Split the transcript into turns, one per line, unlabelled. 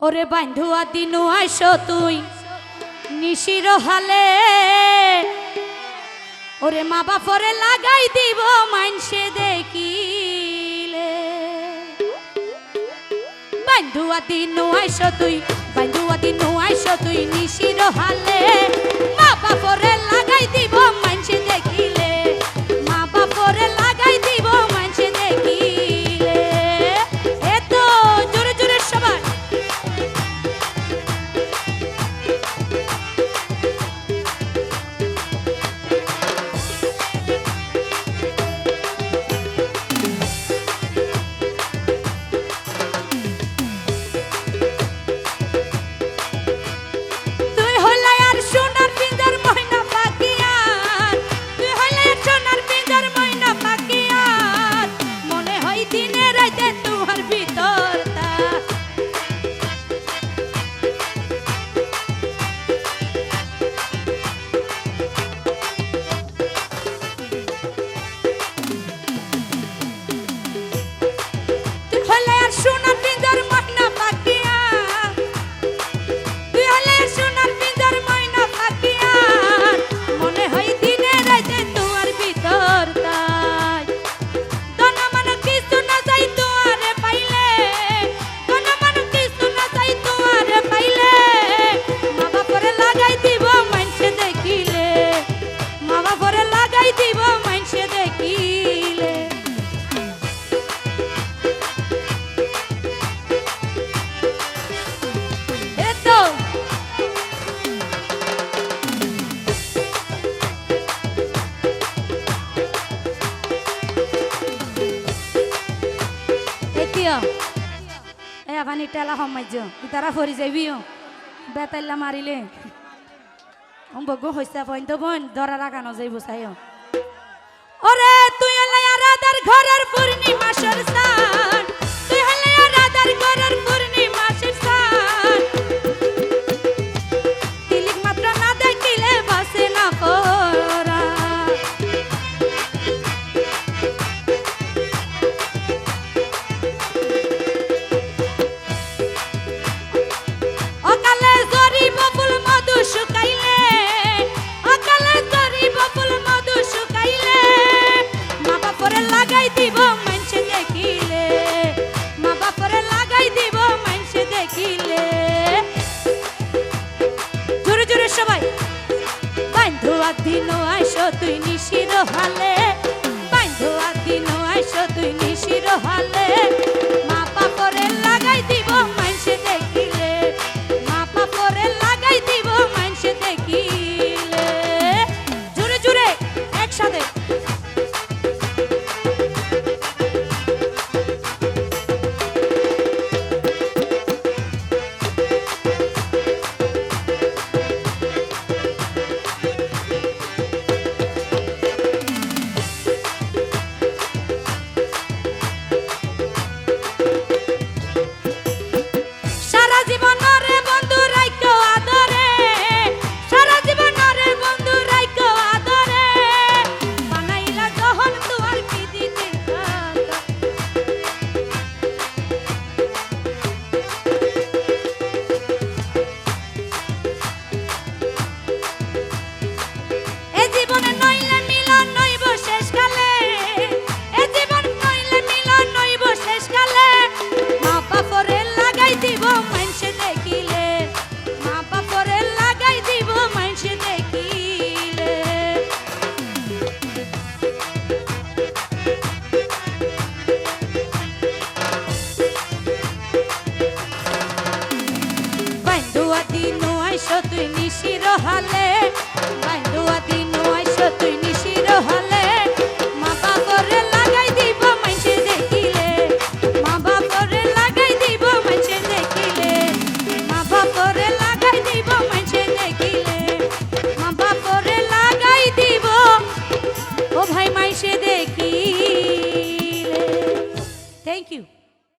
ওরে বান্ধুয়া, দিনু আস তুই। নিশির হালে। ওরে মা বাপরে লাগাই দিব মানসে দেখিলে। বান্ধুয়া, দিনু আস তুই বান্ধু ভাইও এ, আবার টেলা হম মারিও ইতারা ফরি যাইবিও বেতাইলা মারিলে। অম্বগ হইসা বইন তো বইন দরা রাখানো যাইব সাইও ওরে, তুই আলাই ঘরের পূর্ণিমা সরসান কদিনও আসো তুই নিশির হালে। দিন আইস তুই নিশির হালে।